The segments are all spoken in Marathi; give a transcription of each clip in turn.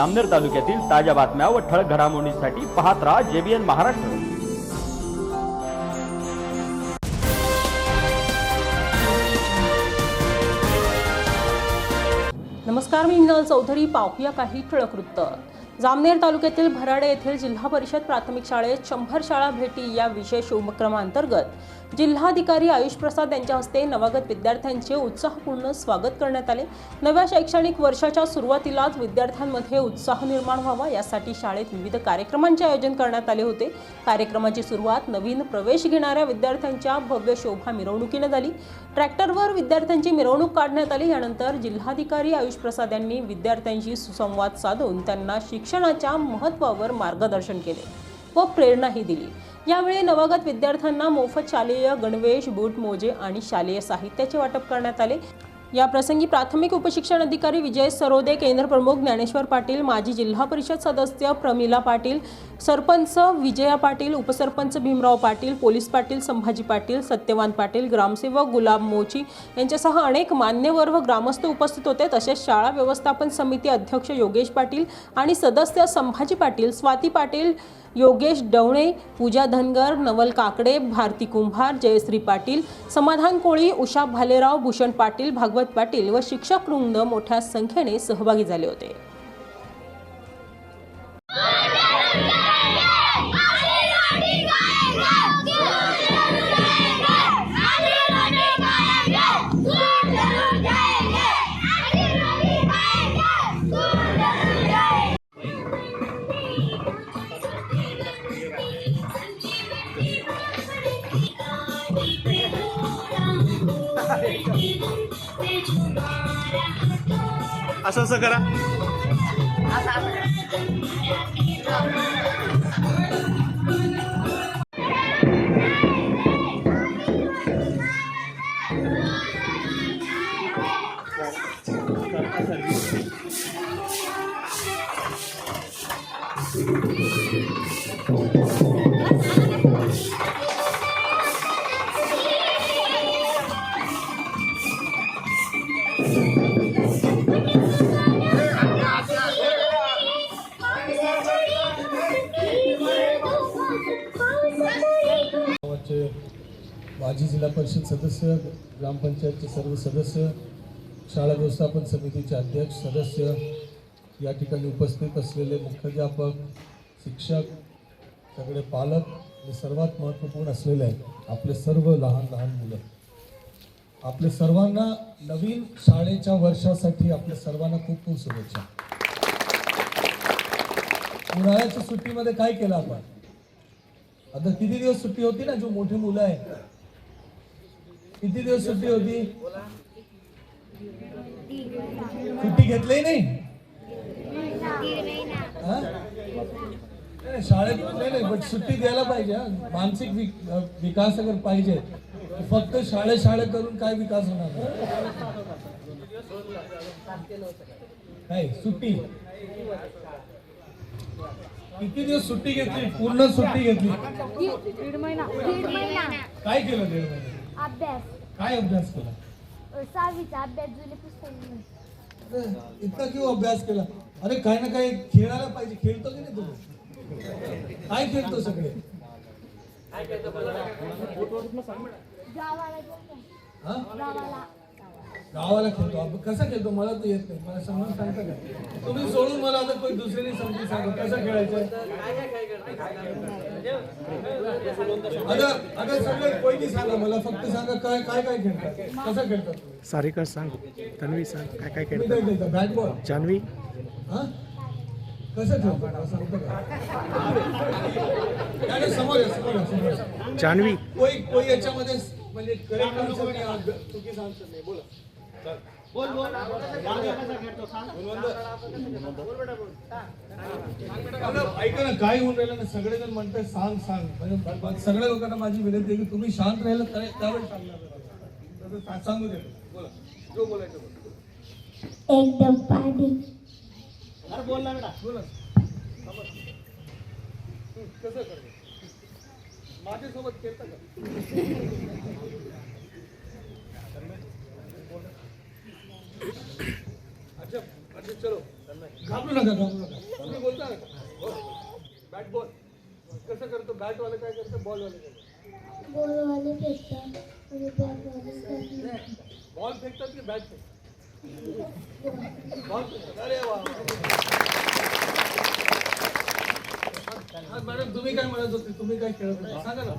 अमनेर तालुक्यातील ताज्या बातम्या व ठळक घडामोडींसाठी पाहत राहा जेबीएन महाराष्ट्र. नमस्कार मी मिनल चौधरी. पाहूया काही ठळक वृत्त. जामनेर तालुक्यातील भराडे येथील जिल्हा परिषद प्राथमिक शाळेत शंभर शाळा भेटी या विशेष उपक्रमांतर्गत जिल्हाधिकारी आयुष प्रसाद यांच्या हस्ते नवागत विद्यार्थ्यांचे उत्साहपूर्ण स्वागत करण्यात आले. नव्या शैक्षणिक वर्षाच्या सुरुवातीलाच विद्यार्थ्यांमध्ये उत्साह निर्माण व्हावा यासाठी शाळेत विविध कार्यक्रमांचे आयोजन करण्यात आले होते. कार्यक्रमाची सुरुवात नवीन प्रवेश घेणाऱ्या विद्यार्थ्यांच्या भव्य शोभा मिरवणुकीने झाली. ट्रॅक्टरवर विद्यार्थ्यांची मिरवणूक काढण्यात आली यानंतर जिल्हाधिकारी आयुष प्रसाद यांनी विद्यार्थ्यांशी सुसंवाद साधून त्यांना शिक्षणाच्या महत्त्वावर मार्गदर्शन केले व प्रेरणाही दिली. यावेळी नवागत विद्यार्थ्यांना मोफत शालेय गणवेश बूट मोजे आणि शालेय साहित्याचे वाटप करण्यात आले. या प्रसंगी प्राथमिक उपशिक्षण अधिकारी विजय सरोदे केंद्र प्रमुख ज्ञानेश्वर पाटील माजी जिल्हा परिषद सदस्य प्रमिला पाटील सरपंच विजया पाटील उपसरपंच भीमराव पाटील पोलीस पाटील संभाजी पाटील सत्यवान पाटील ग्रामसेवक गुलाब मोची यांच्यासह अनेक मान्यवर व ग्रामस्थ उपस्थित होते. तसेच शाळा व्यवस्थापन समिती अध्यक्ष योगेश पाटील आणि सदस्य संभाजी पाटील स्वाती पाटील योगेश डवणे पूजा धनगर नवल काकडे भारती कुंभार जयश्री पाटील समाधान कोळी उषा भालेराव भूषण पाटील भागवत पाटील व शिक्षक वृंद मोठ्या संख्येने सहभागी झाले होते. असं असं करा. आमचे माजी जिल्हा परिषद सदस्य ग्रामपंचायतचे सर्व सदस्य शाळा व्यवस्थापन समितीचे अध्यक्ष सदस्य या ठिकाणी उपस्थित असलेले मुख्याध्यापक शिक्षक सगळे पालक हे सर्वात महत्त्वपूर्ण असलेले आहेत. आपले सर्व लहान लहान मुलं. आपले सर्वांना नवीन शाळेच्या वर्षासाठी आपल्या सर्वांना खूप खूप शुभेच्छा. उन्हाळ्याच्या सुट्टीमध्ये काय केलं आपण? आता किती दिवस सुट्टी होती ना जो मोठे मुलं आहे किती दिवस सुट्टी होती? सुट्टी घेतली नाही? हा? शाळेत नाही नाही पण सुट्टी द्यायला पाहिजे मानसिक विक- विकास अगर पाहिजे फक्त शाळे शाळे करून काय विकास होणार? नाही? नाही सुट्टी. किती दिवस सुट्टी घेतली? पूर्ण सुट्टी घेतली? दीड महिना. दीड महिना. काय केलं दीड महिने अभ्यास. काय अभ्यास केला? अ, सहावीचा अभ्यास जुने पुस्तक अरे, इतका किंवा अभ्यास केला? अरे काही ना काही खेळायला पाहिजे. खेळतो की नाही तुम्ही काय खेळतो सगळे? गावाला गेलो हा? गावाला. गावाला खेळतो. आपण कसा खेळतो? मला तर येत नाही. मला समजून सांगता का? तुम्ही सोडून मला आता कोणी दुसऱ्याने समजून सांगा. कसं खेळायचं? अगं अगं सगळे कोणी सांगा मला? फक्त सांगा काय काय काय खेळतात? कसं खेळतात? सारिका सांग तन्वी सांग काय काय खेळतात? खेळता? बॅट बॉल जान्हवी हा. जान्हवी कोई कोई याच्यामध्ये म्हणजे करेक्ट आन्सर नाही. बोला. बोल बोल. ऐका ना काय होऊन राहिलं ना सगळेजण म्हणतात सांग सांग. म्हणजे सगळ्या लोकांना माझी विनंती आहे की तुम्ही शांत राहिलं तर त्यावेळी सांगणार सांगू दे. बोला. जो बोलायचं बोल. एकदम पाणी बोला. हं, कसं करतो माझ्यासोबत खेळता का? घाबरू नका घाबरू नका. तुम्ही बोलता बॅट बॉल. कसं करतो? बॅट वाले काय करतो बॉल वाले काय करतो बॉलवाले फेकतात. बॅटवाले. बॉल फेकतात की बॅट फेकतात? बॉल फेकतात. अरे वा मॅडम तुम्ही काय म्हणत होते? तुम्ही काय खेळत होता? सांगा ना.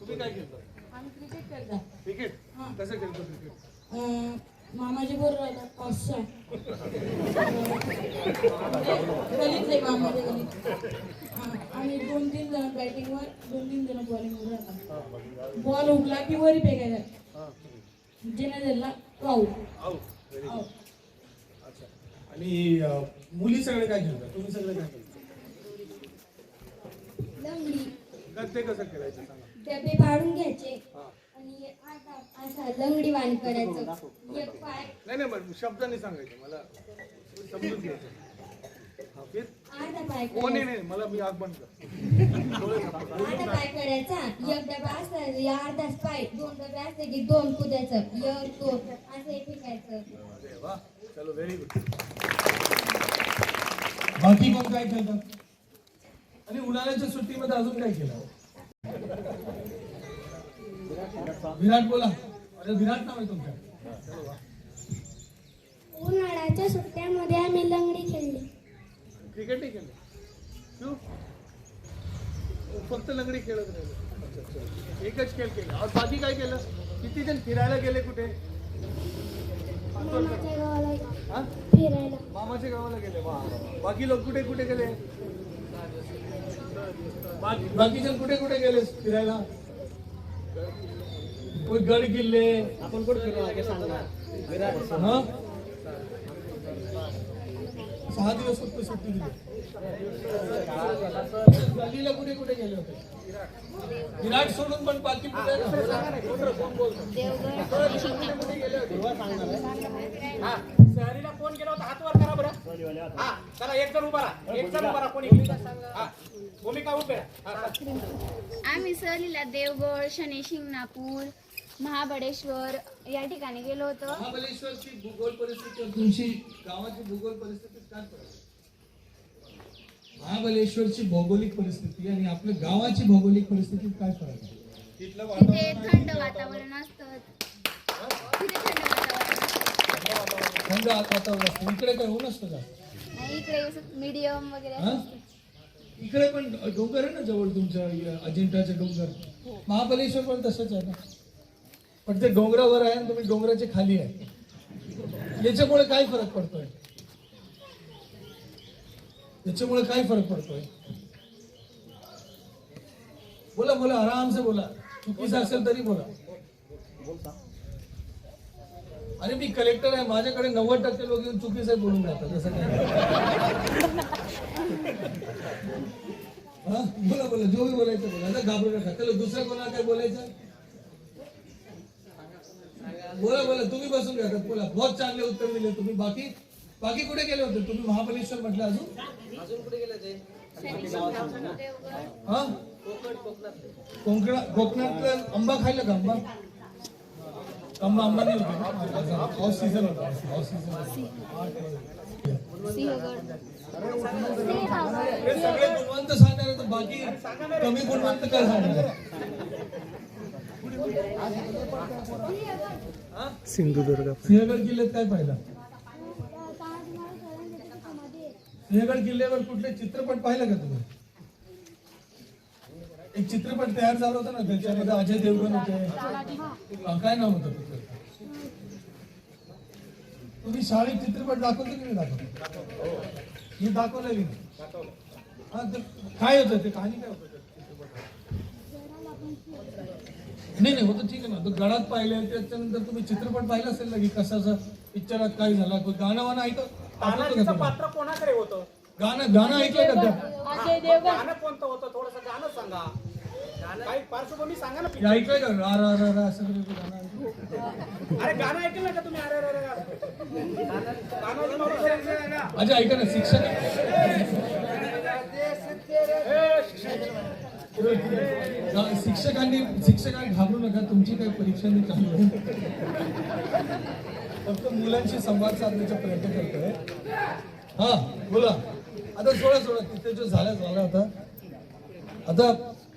तुम्ही काय खेळता? आम्ही क्रिकेट खेळता. क्रिकेट? कसं खेळतो क्रिकेट? अं, मामाचे बरोबर मामाचे गलीत अं, आणि दोन तीन जण बॅटिंगवर दोन तीन जण बॉलिंगवर राहतात बॉल उगला की वरी फेकायचा. ज्याने झाला आऊट आऊ व्हेरी गुड अच्छा. आणि मुली सगळे काय खेळतात? तुम्ही सगळे काय खेळता लंगडी. ते कसं खेळायचं? सांगा. डबे पाडून घ्यायचे. आणि असा लंगडी वाण करायचं एक पाय नाही नाही पण शब्दाने सांगायचं मला समजून घ्यायचं. हा, फिर? अर्धा पाय हो नाही करायचा नाही मला मी आग बंद कर अर्धा पाय करायचा एक डबा असला या अर्धाच पाय दोन डबे असले की दोन कुदायचं एक दोन असं हे फेकायचं अरे वा चलो व्हेरी गुड बाकी पण काय खेळतात आणि उन्हाळ्याच्या सुट्टीमध्ये अजून काय केलं? विराट बोला. अरे विराट नाव आहे तुमचं. चलो वा. उन्हाळ्याच्या सुट्ट्यामध्ये आम्ही लंगडी खेळली. क्रिकेट नाही खेळले? फक्त लंगडी खेळत राहिले. एकच खेळ केला. और बाकी काय केलं? किती जण फिरायला गेले कुठे? मामाच्या गावाला हा? फिरायला. मामाच्या गावाला गेले. बाकी लोक कुठे कुठे गेले? बाकी बाकीचे कुठे कुठे गेले फिरायला? गड किल्ले. आपण कुठे हा? सहा दिवस फक्त सुट्टी दिली. गल्लीला कुठे कुठे गेले होते? विराट सोडून पण बाकी? सहलीला कोण गेला होता हात वर करा बरं. हा चला एक जण उभा राहा. एक जण उभा राहा कोणी हा भूमिका उभे हा. आम्ही सहलीला देवगड शनी शिंगणापूर महाबळेश्वर या ठिकाणी गेलो होतो. महाबळेश्वरची भूगोल परिस्थिती तुमची गावाची भूगोल परिस्थिती काय फरक आहे? महाबळेश्वरची भौगोलिक परिस्थिती आणि आपल्या गावाची भौगोलिक परिस्थिती काय फरक आहे? तिथलं तिथे थंड वातावरण असतं. तिथे थंड वातावरण थंड वातावरण असतं. इकडे काय ऊन असतं का? नाही इकडे मीडियम वगैरे हा? असतं. इकडे पण डोंगर आहे ना जवळ तुमच्या अजिंठाचे डोंगर? महाबळेश्वर पण तसंच आहे ना? पण ते डोंगरावर आहे आणि तुम्ही डोंगराच्या खाली आहे. याच्यामुळे काय फरक पडतोय? याच्यामुळे काय फरक पडतोय? बोला बोला आराम से बोला. चुकीचं असेल तरी बोला. अरे मी कलेक्टर आहे माझ्याकडे नव्वद टक्के लोक येऊन चुकीचं बोलून जातात जसं काय? हा? बोला बोला जो बोलायचं बोला. घाबरू नका. त्याला दुसऱ्या कोणाला काय बोलायचं? बोला बोला तुम्ही बसून घ्या बोला. बहुत चांगले उत्तर दिले तुम्ही. बाकी बाकी कुठे गेले होते? तुम्ही महाबळेश्वर म्हटलं अजून? शनी शिंगणापूर देवगड हा? कोकणा कोकणातलं आंबा खायला का आंबा? आंबा आंबा नाही होता ऑफ सीझन होता. ऑफ सीझन सगळे गुणवंत सांगणार बाकी कमी गुणवंत काय सांगणार? सिंधुदुर्ग. सिंहगड किल्ल्यात काय पाहिलं सिंहगड किल्ल्यावर कुठले चित्रपट पाहिलं का तुम्ही? एक चित्रपट तयार झाला होता ना त्याच्यामध्ये अजय देवगण होते. काय नाव होतं तुम्ही शाळेत चित्रपट दाखवतो की नाही दाखवतो मी दाखवलं की नाही. हा तर काय होतं ते? कहाणी काय होतं त्या चित्रपटात? नाही नाही होतं ठीक आहे ना. तो गडात पाहिले त्याच्यानंतर तुम्ही चित्रपट पाहिला असेल ना की कसाचं पिक्चरात काय झाला गाणं वाणं ऐकत तानाजीचं? पात्र कोणाकडे होतं? गाणं गाणं ऐकलं का त्या? अजय देवगण. गाणं कोणतं होतं? थोडस गाणं सांगा. काही पार्श्वभूमी सांगा ना. हे ऐकलंय का? रा रा रा रा असं करून गाणं ऐकलं? अरे गाणं ऐकलं का तुम्ही? अरे अरे. अच्छा ऐका ना शिक्षक. शिक्षकांनी शिक्षकांनी घाबरू नका तुमची काही परीक्षा नाही चालू आहे फक्त मुलांशी संवाद साधण्याचा प्रयत्न करतोय. हा बोला. आता सोळा सोळा तिथे जो झाला झाला आता. आता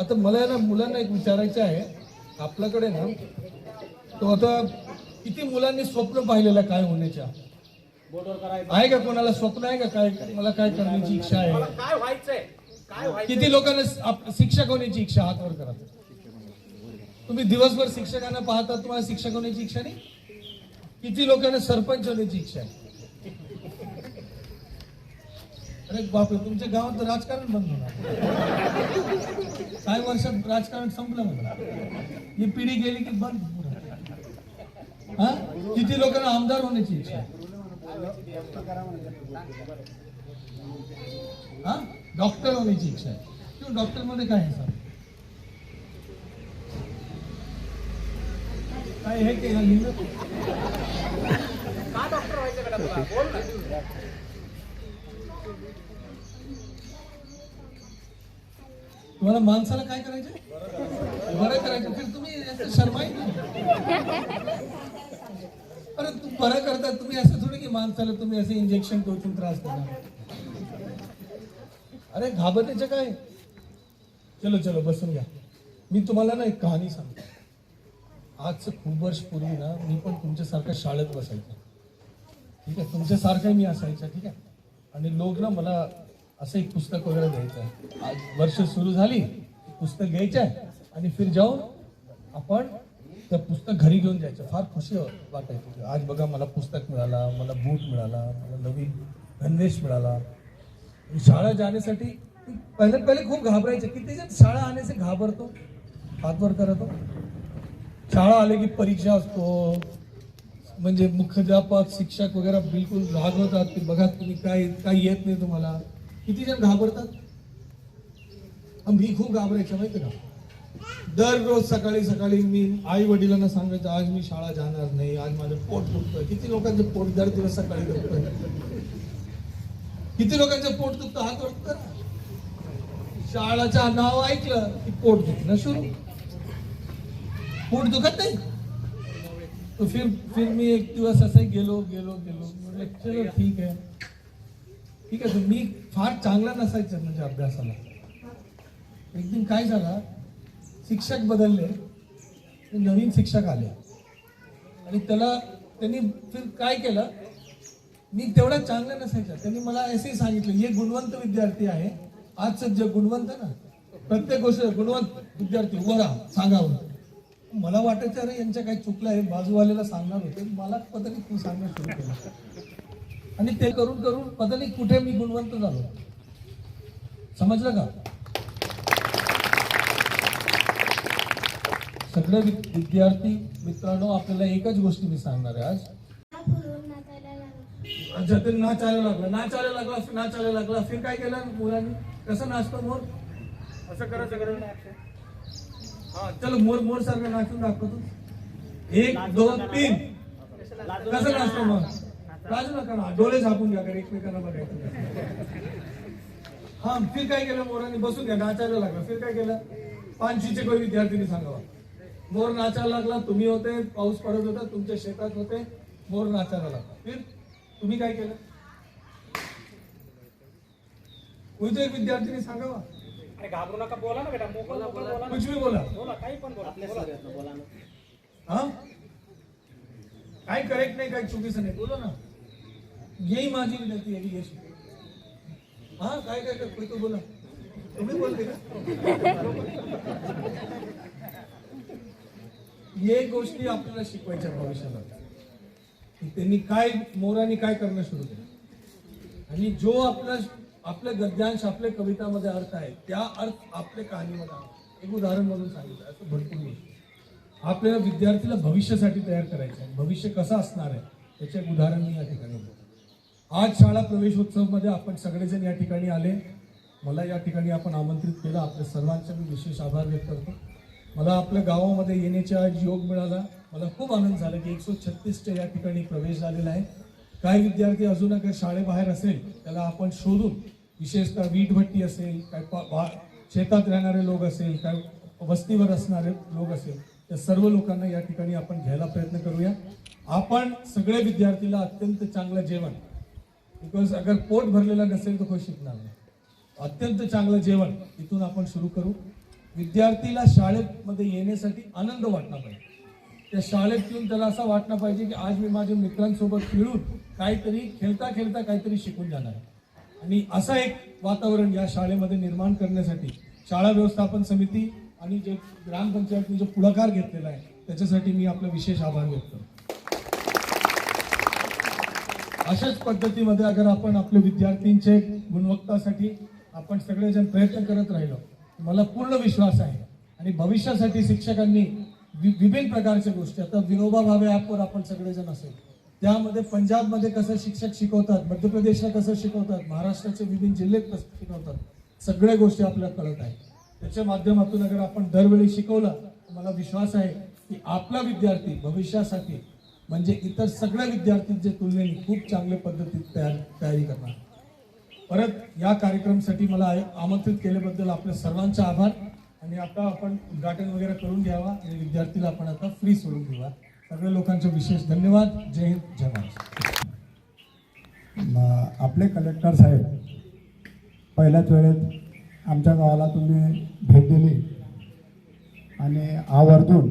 आता मला ना मुलांना एक विचारायचं आहे. आपल्याकडे ना तो आता किती मुलांनी स्वप्न पाहिलेलं काय होण्याच्या? आहे का कोणाला स्वप्न आहे का काय? मला काय करण्याची इच्छा आहे? किती लोकांना शिक्षक होण्याची इच्छा हात वर करा. तुम्ही दिवसभर शिक्षकांना पाहता तुम्हाला शिक्षक होण्याची इच्छा नाही? किती लोकांना सरपंच होण्याची इच्छा आहे? अरे बापरे तुमच्या गावात राजकारण बंद होणार. काही वर्षात राजकारण संपलं म्हणा. ही पिढी गेली की बंद हा? किती लोकांना आमदार होण्याची इच्छा आहे? हा? डॉक्टर होण्याची इच्छा आहे. किंवा डॉक्टरमध्ये काय आहे सर? काय हे केलं लिहिलं का डॉक्टर व्हायचं तुम्हाला माणसाला काय करायचं? बरं करायचं. फिर तुम्ही याचं शरमाई नाही. अरे तू बरं करता तुम्ही असं थोडी की माणसाला तुम्ही असं इंजेक्शन टोचून त्रास देणार अरे घाबरण्याचं काय? चलो चलो बसून घ्या. मी तुम्हाला ना एक कहाणी सांगतो. आजचं खूप वर्ष पूर्वी ना मी पण तुमच्यासारखं शाळेत बसायचो. ठीक आहे? तुमच्यासारखं मी असायचं ठीक आहे? आणि लोक ना मला असं एक पुस्तक वगैरे द्यायचं. आहे आज वर्ष सुरू झाली पुस्तक घ्यायचं आहे आणि फिर जाऊन आपण ते पुस्तक घरी घेऊन जायचं. फार खुशी वाटायची. आज बघा मला पुस्तक मिळाला मला बूट मिळाला मला नवीन गणवेश मिळाला. शाळा जाण्यासाठी पहिले पहिले खूप घाबरायचे. किती जण शाळा आण्याचे घाबरतो? हातवर करतो. शाळा आले की परीक्षा असतो. म्हणजे मुख्याध्यापक शिक्षक वगैरे बिलकुल रागवतात की बघा तुम्ही काय काय येत नाही तुम्हाला. किती जण घाबरतात? आणि मी खूप घाबरायचं माहिती का? दररोज सकाळी सकाळी मी आई वडिलांना सांगायचं आज मी शाळा जाणार नाही. आज माझं पोट दुखतं किती लोकांचं पोट दर दिवस सकाळी दुखतं किती लोकांचं पोट दुखतं? हात ओळखतं शाळाच्या नाव ऐकलं की पोट दुखणं सुरू. पोट दुखत नाही? तो फिर फिर मी एक दिवस असं गेलो गेलो गेलो. चलो ठीक आहे. ठीक आहे मी फार चांगला नसायचं म्हणजे अभ्यासाला. एक दिन काय झालं? शिक्षक बदलले. नवीन शिक्षक आले. आणि त्याला त्यांनी फिर काय केलं? मी तेवढा चांगला नसायचा त्यांनी मला असे सांगितलं हे गुणवंत विद्यार्थी आहे. आजचं जग गुणवंत ना. प्रत्येक गोष्ट गुणवंत विद्यार्थी वरा सांगावं मला वाटायचं अरे यांच्या काही चुकलं आहे बाजूवाल्याला सांगणार होते. मला पता तू सांगणं सुरू केलं. आणि ते करून करून पता कुठे मी गुणवंत झालो? समजलं का? सगळे विद्यार्थी मित्रांनो आपल्याला एकच गोष्टी मी सांगणार आहे आज. ते नाचायला लागला नाचायला लागला नाचायला लागला फिर काय केलं मुलांनी? कसं नाचतो मोर? असं करायचं करून हा चलो मोर मोर सारखं नाचून दाखवतो. एक दोन तीन. कसं नाचतो मग? राजू नका ना डोळे झाकून घ्या एकमेकांना बघायचं. हा फिर काय केलं मोरांनी? बसून घ्या नाचायला लागला. फिर काय केलं? पाचशेचे काही विद्यार्थ्यांनी सांगावा? मोर नाचायला लागला तुम्ही होते पाऊस पडत होता तुमच्या शेतात होते मोर नाचायला लागला. फिर? तुम्ही काय केलं? कोणत्या एक विद्यार्थ्यांनी सांगावा. अरे घाबरू नका बोला ना बेटा मोकळं मोकळं बोला. ना. कुछ भी बोला. बोला काही पण बोला. बोला. हा? काय करेक्ट नाही काय चुकीचं नाही. बोला ना. यही माझी विनंती आहे यश हा काय काय काय? कोई तो बोला. तुम्ही बोलते का? ये गोष्टी आपल्याला शिकवायच्या भविष्याला की त्यांनी काय मोरांनी काय करणं सुरू केलं? आणि जो आपला आपल्या गद्यांश आपल्या कवितामध्ये अर्थ आहे त्या अर्थ आपल्या कहाणीमध्ये एक उदाहरण म्हणून सांगितलं असं भरपूर गोष्ट. आपल्याला विद्यार्थीला भविष्यासाठी तयार करायचं आहे. भविष्य कसं असणार आहे त्याचे एक उदाहरण मी या ठिकाणी देतो आज शाळा प्रवेशोत्सवमध्ये आपण सगळेजण या ठिकाणी आले. मला या ठिकाणी आपण आमंत्रित केलं. आपल्या सर्वांचे मी विशेष आभार व्यक्त करतो. मला आपल्या गावामध्ये येण्याचा आज योग मिळाला. मला खूप आनंद झाला की एकशे छत्तीसच्या या ठिकाणी प्रवेश झालेला आहे. काही विद्यार्थी अजून अगर शाळेबाहेर असेल त्याला आपण शोधून विशेषतः वीटभट्टी असेल काय पा- शेतात राहणारे लोक असेल काय वस्तीवर असणारे लोक असेल त्या सर्व लोकांना या ठिकाणी आपण घ्यायला प्रयत्न करूया. आपण सगळे विद्यार्थीला अत्यंत चांगलं जेवण बिकॉज अगर पोट भरलेला नसेल तर कोणी शिकणार नाही. अत्यंत चांगलं जेवण इथून आपण सुरू करू. विद्यार्थीला शाळेमध्ये येण्यासाठी आनंद वाटला पाहिजे. त्या शाळेत येऊन त्याला असं वाटलं पाहिजे की आज मी माझ्या मित्रांसोबत खेळून काहीतरी खेळता खेळता काहीतरी शिकून जाणार आहे. आणि असं एक वातावरण या शाळेमध्ये निर्माण करण्यासाठी शाळा व्यवस्थापन समिती आणि जे ग्रामपंचायतने जो पुढाकार घेतलेला आहे त्याच्यासाठी मी आपला विशेष आभार व्यक्त करतो. अशाच पद्धतीमध्ये अगर आपण आपल्या विद्यार्थ्यांचे गुणवत्तासाठी आपण सगळेजण प्रयत्न करत राहिलो मला पूर्ण विश्वास आहे. आणि भविष्यासाठी शिक्षकांनी विभिन्न प्रकारच्या गोष्टी. आता विनोबा भावे ॲपवर आपण सगळेजण असेल. त्यामध्ये पंजाबमध्ये कसं शिक्षक शिकवतात मध्य प्रदेशला कसं शिकवतात महाराष्ट्राचे विभिन्न जिल्हे कसं शिकवतात सगळ्या गोष्टी आपल्याला कळत आहेत. त्याच्या माध्यमातून अगर आपण दरवेळी शिकवलं तर मला विश्वास आहे की आपला विद्यार्थी भविष्यासाठी म्हणजे इतर सगळ्या विद्यार्थ्यांच्या तुलनेने खूप चांगल्या पद्धतीत तयार तयारी करणार. परत या कार्यक्रमासाठी मला आमंत्रित केल्याबद्दल आपल्या सर्वांचा आभार. आणि आता आपण उद्घाटन वगैरे करून घ्यावा. आणि विद्यार्थीला आपण आता फ्री सोडून घेऊया सगळ्या लोकांचे विशेष धन्यवाद. जय हिंद जय महाराष्ट्र. आपले कलेक्टर साहेब पहिल्याच वेळेत आमच्या गावाला तुम्ही भेट दिली. आणि आवर्जून